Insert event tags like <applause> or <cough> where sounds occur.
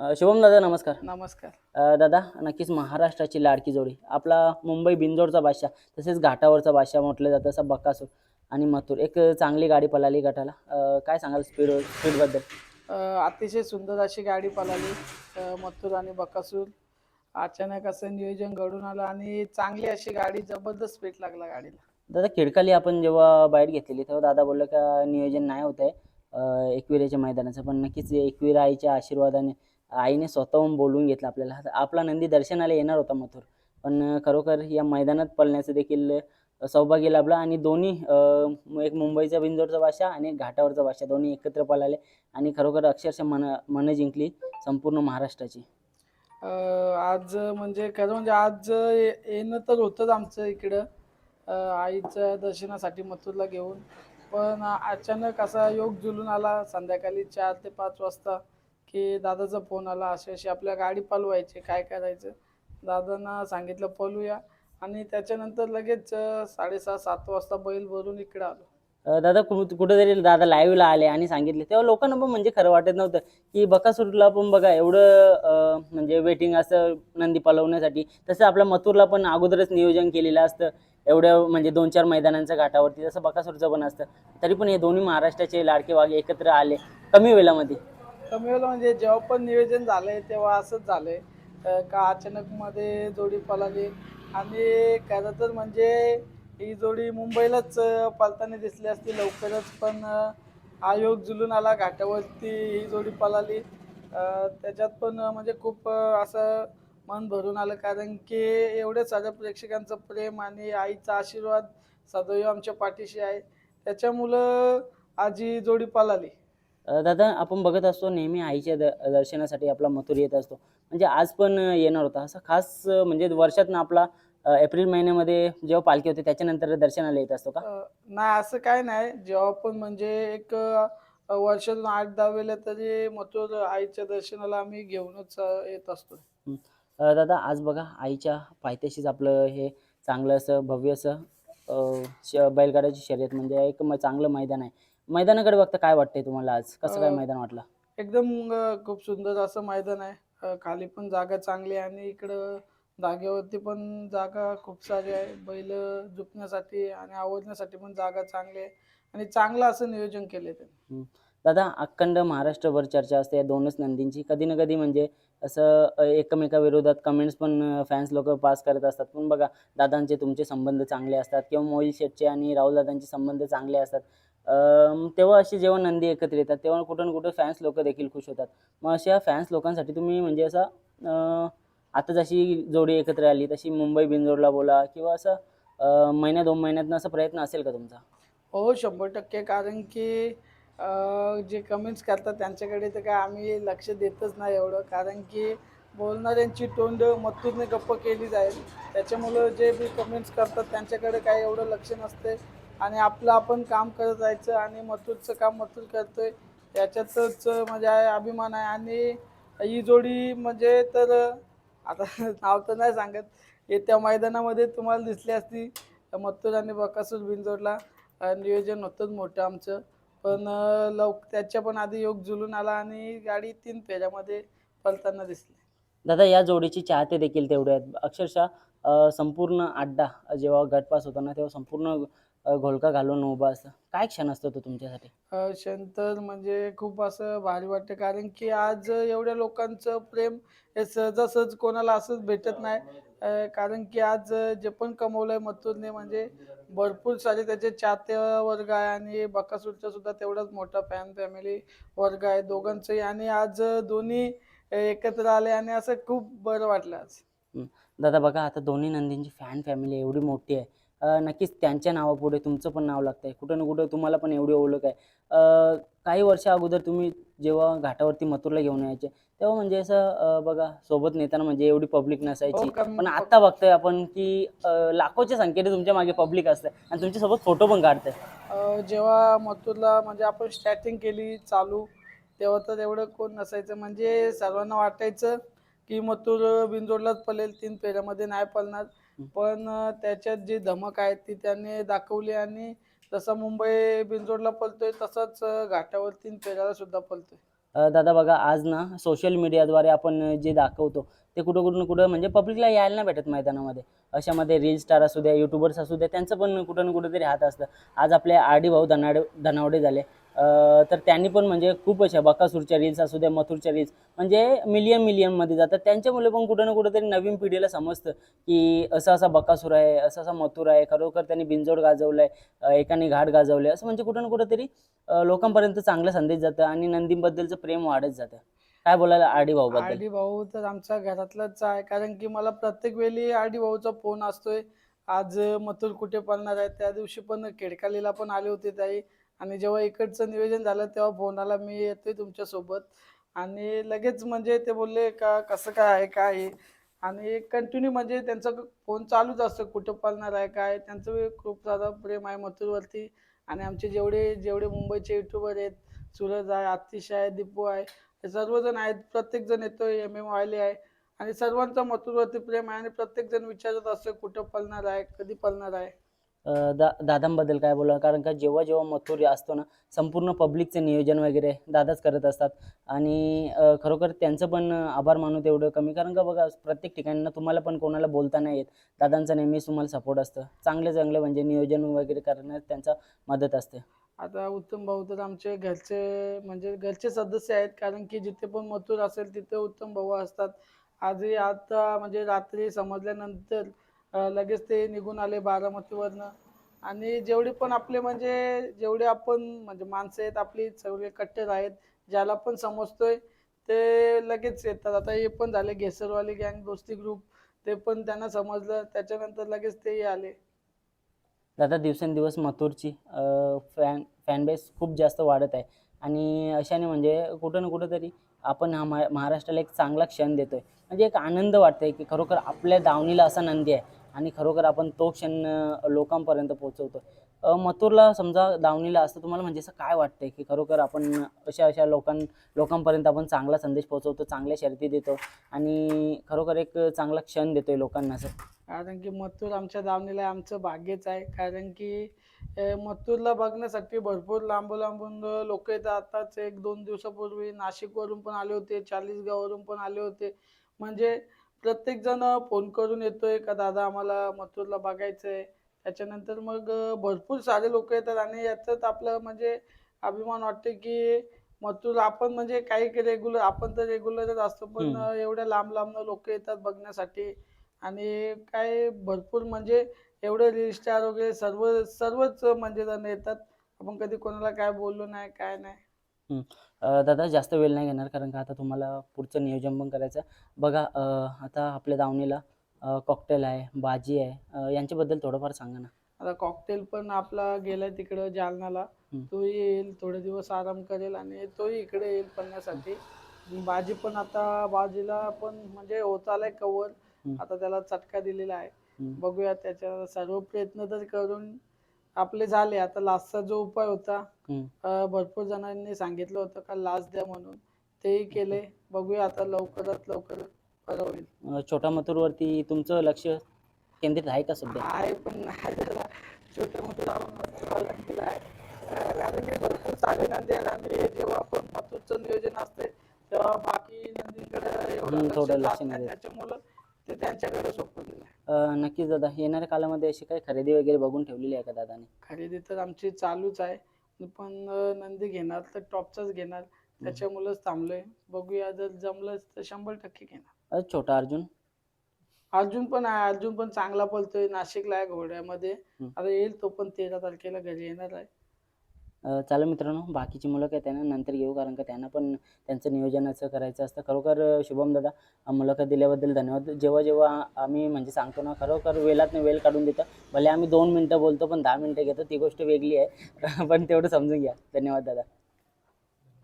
अ, शुभम दादा नमस्कार. नमस्कार. अ, दादा नक्कीच महाराष्ट्राची लाडकी जोडी. आपला मुंबई बिंजोडचा बादशाह तसेच घाटावरचा बादशाह म्हटलं जातं असं बक्कासूर आणि मथुर. एक चांगली गाडी पळाली गटाला. अ, काय सांगाल स्पीड स्पीडबद्दल अ, अतिशय सुंदर अशी गाडी पळाली अ, मथुर आणि बकासूर. अचानक असं नियोजन घडून आलं आणि चांगली अशी गाडी जबरदस्त स्पीड लागला गाडीला. दादा खिडकाली आपण जेव्हा बाईट घेतलेली तेव्हा दादा बोललं का नियोजन नाही होत आहे एकविरेच्या मैदानाचं. पण नक्कीच एकविरा आईच्या आशीर्वादाने आईने स्वतःहून बोलून घेतलं आपल्याला. आपला नंदी दर्शनाला येणार होता मथुर. पण खरोखर या मैदानात पळण्याचं देखील सौभाग्य लाभलं आणि दोन्ही एक मुंबईचा बिंजोडचा भाषा आणि एक घाटावरचा भाषा दोन्ही एकत्र पळाले आणि खरोखर अक्षरशः मन मन जिंकली संपूर्ण महाराष्ट्राची. आज म्हणजे खरं म्हणजे आज ये- येणं तर होतंच आमचं इकडं. आईच्या दर्शनासाठी मथुरला घेऊन. पण अचानक असा योग जुलून आला. संध्याकाळी चार ते पाच वाजता की दादाचा फोन आला अशी अशी आपल्या गाडी पलवायची काय करायचं? दादांना सांगितलं पलूया. आणि त्याच्यानंतर लगेच अ, साडेसहा सात वाजता बैल भरून इकडं आलो. दादा कु- कुठेतरी दादा लाईव्हला आले आणि सांगितले. तेव्हा लोकांना पण म्हणजे खरं वाटत नव्हतं की बकासूरला पण बघा एवढं म्हणजे वेटिंग असतं नंदी पलवण्यासाठी. तसं आपल्या मथुरला पण अगोदरच नियोजन केलेलं असतं. एवढं म्हणजे दोन चार मैदानांच्या घाटावरती. तसं बकासूरचं पण असतं. तरी पण हे दोन्ही महाराष्ट्राचे लाडके वाघ एकत्र आले कमी वेळामध्ये. कमी होलं म्हणजे जेव्हा पण नियोजन झालंय तेव्हा असंच झालंय. का अचानक मध्ये जोडी पळाली? आणि खरं तर म्हणजे ही जोडी मुंबईलाच पळताना दिसली असती. लवकरच पण आयोग जुलून आला घाटावरती ही जोडी पळाली. त्याच्यात पण म्हणजे खूप असं मन भरून आलं. कारण की एवढ्या साऱ्या प्रेक्षकांचं प्रेम आणि आईचा आशीर्वाद सदैव आमच्या पाठीशी आहे. त्याच्यामुळं आजी जोडी पळाली. दादा आपण बघत असतो नेहमी आईच्या द दर्शनासाठी आपला मथुर येत असतो. म्हणजे आज पण येणार होता. असं खास म्हणजे वर्षातनं आपला एप्रिल महिन्यामध्ये जेव्हा पालखी होते त्याच्यानंतर दर्शनाला येत असतो का? नाही असं काय नाही. जेव्हा पण म्हणजे एक वर्षातून आठ दहा वेळेला तरी मथुर आईच्या दर्शनाला आम्ही घेऊनच येत असतो. दादा आज बघा आईच्या पायथ्याशीच आपलं हे चांगलं असं भव्य असं बैलगाड्याची शर्यत. म्हणजे एक चांगलं मैदान आहे. मैदानाकडे बघता काय वाटतंय तुम्हाला आज? कसं काय अ, मैदान वाटलं? एकदम अ, खूप सुंदर असं मैदान आहे. अ, खाली पण जागा चांगली आहे आणि इकडं जागेवरती पण जागा खूप सारी आहे. बैल झुकण्यासाठी आणि आवडण्यासाठी पण जागा चांगली आहे आणि चांगलं असं नियोजन केले त्यांनी. दादा अखंड महाराष्ट्रभर चर्चा असते या दोनच नंदींची. कधी ना कधी म्हणजे असं अ, एकमेकाविरोधात कमेंट्स पण फॅन्स लोक पास करत असतात. पण बघा दादांचे तुमचे संबंध चांगले असतात किंवा मोहिल शेटचे आणि राहुल दादांचे संबंध चांगले असतात. तेव्हा अशी जेव्हा नंदी एकत्र येतात तेव्हा कुठं ना कुठं फॅन्स लोक देखील खुश होतात. मग अशा फॅन्स लोकांसाठी तुम्ही म्हणजे असं आता जशी जोडी एकत्र आली तशी मुंबई बिंजोडला बोला किंवा असं महिन्या दोन महिन्यातनं असा प्रयत्न असेल का तुमचा? हो शंभर टक्के. कारण की जे कमेंट्स करतात त्यांच्याकडे तर काय आम्ही लक्ष देतच नाही एवढं. कारण की बोलणाऱ्यांची तोंड मत्तूरने गप्प केली जाईल. त्याच्यामुळं जे बी कमेंट्स करतात त्यांच्याकडे काय एवढं लक्ष नसते. आणि आपलं आपण काम करत जायचं आणि मथुरचं काम मथुर करतोय याच्यातच म्हणजे अभिमान आहे. आणि ही जोडी म्हणजे तर आता नाव तर नाही सांगत. येत्या मैदानामध्ये तुम्हाला दिसली असती मथुर आणि बकासूर बिनजोडला नियोजन होतंच मोठं आमचं. पण लव त्याच्या पण आधी योग जुलून आला आणि गाडी तीन फेऱ्यामध्ये पलताना दिसली. दादा या जोडीची चाहते देखील तेवढे आहेत. अक्षरशः संपूर्ण अड्डा जेव्हा गटपास होताना तेव्हा संपूर्ण घोळका घालून उभा असतं काय क्षण असतो तो तुमच्यासाठी? अ, शंतर म्हणजे खूप असं भारी वाटतं. कारण की आज एवढ्या लोकांचं प्रेम हे सहजासहज कोणाला असंच भेटत नाही. कारण की आज जे पण कमवलंय मथुरने म्हणजे भरपूर सारे त्याचे चाहते वर्ग आहे आणि बकासूरचा सुद्धा तेवढाच मोठा फॅन फॅमिली वर्ग आहे दोघांचंही. आणि आज दोन्ही एकत्र आले आणि असं खूप बरं वाटलं आज. दादा बघा आता दोन्ही नंदींची फॅन फॅमिली एवढी मोठी आहे. नक्कीच त्यांच्या नावापुढे तुमचं पण नाव लागतं आहे कुठं ना कुठं तुम्हाला पण एवढी ओळख आहे. काही वर्ष अगोदर तुम्ही जेव्हा घाटावरती मथुरला घेऊन यायचे तेव्हा म्हणजे असं बघा सोबत नेताना म्हणजे एवढी पब्लिक नसायची. हो, पण आता बघतोय आपण की लाखोच्या संख्येने तुमच्या मागे पब्लिक असते आणि तुमच्यासोबत फोटो पण काढते जेव्हा मथुरला म्हणजे आपण स्टार्टिंग केली चालू तेव्हा तर एवढं कोण नसायचं. म्हणजे सर्वांना वाटायचं की मथुर बिनजोडलाच पळेल तीन फेऱ्यामध्ये नाही पळणार. पण त्याच्यात जी धमक आहे ती त्याने दाखवली आणि जसा मुंबई बिंजोडला पलतोय तसंच घाटावरती घाटावर सुद्धा पलतोय दादा बघा आज ना सोशल मीडियाद्वारे आपण जे दाखवतो ते कुठं कुठून कुठं म्हणजे पब्लिकला यायला नाही भेटत मैदानामध्ये. अशामध्ये रील स्टार असू द्या यूट्यूबर्स असू द्या त्यांचं पण कुठं ना कुठं तरी हात असतं. आज आपले आर डी भाऊ धनाडे धनावडे झाले. तर त्यांनी पण म्हणजे खूप अशा बकासूरच्या रील्स असू द्या मथुरच्या रील्स म्हणजे मिलियन मिलियनमध्ये जातात. त्यांच्यामुळे पण कुठं ना कुठं तरी नवीन पिढीला समजतं की असं असा बकासूर आहे असं असा मथुर आहे खरोखर त्यांनी बिंजोड गाजवलं आहे एकाने घाट गाजवले असं म्हणजे कुठं ना कुठं तरी लोकांपर्यंत चांगला संदेश जातं आणि नंदीबद्दलचं प्रेम वाढत जातं. काय बोलायला आरडी भाऊ आर भाऊ तर आमच्या घरातलाच आहे कारण की मला प्रत्येक वेळी आरडी भाऊचा फोन असतोय. आज मथुर कुठे पळणार आहे त्या दिवशी पण केडकालीला पण आले होते ताई. आणि जेव्हा इकडचं नियोजन झालं तेव्हा फोन आला मी येतोय तुमच्यासोबत. आणि लगेच म्हणजे ते बोलले का कसं काय आहे काय आहे? आणि कंटिन्यू म्हणजे त्यांचा फोन चालूच असतो कुठं पालणार आहे काय? त्यांचं खूप साधा प्रेम आहे मथुरवरती. आणि आमचे जेवढे जेवढे मुंबईचे युट्यूबर आहेत सूरज आहे आतिश आहे दीपू आहे हे सर्वजण आहेत. प्रत्येकजण येतो येतोय एम एम वायले आहे. आणि सर्वांचा मथुरवरती प्रेम आहे आणि प्रत्येकजण विचारत असतो कुठं पळणार आहे कधी पळणार आहे? दा दादांबद्दल काय बोला कारण का जेव्हा जेव्हा मथुर असतो ना संपूर्ण पब्लिकचं नियोजन वगैरे दादाच करत असतात. आणि खरोखर त्यांचं पण आभार मानू तेवढं कमी. कारण का बघा प्रत्येक ठिकाणी ना तुम्हाला पण कोणाला बोलता नाही येत. दादांचा नेहमीच तुम्हाला सपोर्ट असतं. चांगले चांगले म्हणजे नियोजन वगैरे करण्यात त्यांचा मदत असते. आता उत्तम भाऊ तर आमचे घरचे म्हणजे घरचे सदस्य आहेत. कारण की जिथे पण मथुर असेल तिथे उत्तम भाऊ असतात. आजही आता म्हणजे रात्री समजल्यानंतर लगेच ते निघून आले बारामतीवरनं. आणि जेवढे पण आपले म्हणजे जेवढे आपण म्हणजे माणसं आहेत आपली सगळे कट्टर आहेत ज्याला पण समजतोय ते लगेच येतात. आता हे पण झाले घेसरवाले गँग दोस्ती ग्रुप ते पण त्यांना समजलं. त्याच्यानंतर लगेच तेही आले. दादा दिवसेंदिवस मथुरची फॅन फॅनबेस खूप जास्त वाढत आहे. आणि अशाने म्हणजे कुठं ना कुठं तरी आपण हा महा महाराष्ट्राला एक चांगला क्षण देतो आहे म्हणजे एक आनंद वाटतो आहे की खरोखर आपल्या दावणीला असा नंदी आहे. आणि खरोखर आपण तो क्षण लोकांपर्यंत पोहोचवतो. मथुरला समजा दावणीला असतं तुम्हाला म्हणजे असं काय वाटतंय की खरोखर आपण अशा अशा लोकां लोकांपर्यंत आपण चांगला संदेश पोहोचवतो चांगल्या शर्ती देतो आणि खरोखर एक चांगला क्षण देतोय लोकांना असं? कारण की मथुर आमच्या दावणीला आमचं भाग्यच आहे. कारण की मथुरला बघण्यासाठी भरपूर लांबून लांबून लोक येतात. आताच एक दोन दिवसापूर्वी नाशिकवरून पण आले होते चाळीसगाववरून पण आले होते. म्हणजे प्रत्येक जण फोन करून येतोय का दादा आम्हाला मथुरला बघायचं आहे त्याच्यानंतर मग भरपूर सारे लोक येतात आणि याच्यात आपलं म्हणजे अभिमान वाटते की मथुर आपण म्हणजे काही रेग्युलर आपण तर रेग्युलरच असतो पण एवढ्या लांब लांब लोक येतात बघण्यासाठी आणि काय भरपूर म्हणजे एवढे रील स्टार वगैरे सर्व सर्वच म्हणजे जण येतात. आपण कधी कोणाला काय बोललो नाही काय नाही. दादा जास्त वेळ नाही घेणार कारण का आता तुम्हाला पुढचं नियोजन पण करायचं. बघा आता आपल्या दावणीला कॉकटेल आहे बाजी आहे यांच्याबद्दल थोडंफार सांगा ना आता कॉकटेल पण आपला गेलाय तिकडं जालनाला. तो येईल थोडे दिवस आराम करेल आणि तोही इकडे येईल पळण्यासाठी बाजी पण आता बाजीला पण म्हणजे होत आलाय कवर. आता त्याला चटका दिलेला आहे. बघूया त्याच्या सर्व प्रयत्न तर करून आपले झाले. आता लास्टचा जो उपाय होता. अं, भरपूर जणांनी सांगितलं होतं का लास्ट द्या म्हणून. तेही केले. बघूया आता लवकरात लवकर बरं होईल. अ, छोटा मथुरवरती तुमचं लक्ष केंद्रित आहे का सध्या? आहे पण जरा. छोटे मोठे लागलेलं आहे अं, कारण की भरपूर सारे नंदी आहेत आणि जेव्हा आपण मथुरचं नियोजन असते तेव्हा बाकी नंदींकडे एवढं हम्म, लक्ष थोडं जात लक्ष नाही. नाही देत. त्याच्यामुळं ते त्यांच्याकडे आहे. अ, नक्कीच दादा. येणाऱ्या कालामध्ये अशी काही खरेदी वगैरे बघून ठेवलेली आहे का दादाने? खरेदी तर आमची चालूच आहे. पण अं, नंदी घेणार तर टॉपचाच घेणार. त्याच्यामुळंच थांबलोय. बघूया जर जमलंच तर शंभर टक्के घेणार. अ, छोटा अर्जुन? अर्जुन पण आहे. अर्जुन पण चांगला पळतोय नाशिकला आहे घोड्यामध्ये. हम्म. आता येईल तो पण तेरा तारखेला घरी येणार आहे. चला मित्रांनो बाकीची मुलं काय त्यांना नंतर घेऊ कारण का त्यांना पण त्यांचं नियोजनाचं करायचं असतं. खरोखर शुभम दादा मुलाखत दिल्याबद्दल धन्यवाद. जेव्हा जेव्हा आम्ही म्हणजे सांगतो ना खरोखर वेळात वेळ काढून देतो. भले आम्ही दोन मिनटं बोलतो पण दहा मिनटं घेतो ती गोष्ट वेगळी आहे. <laughs> पण तेवढं समजून घ्या. धन्यवाद दादा.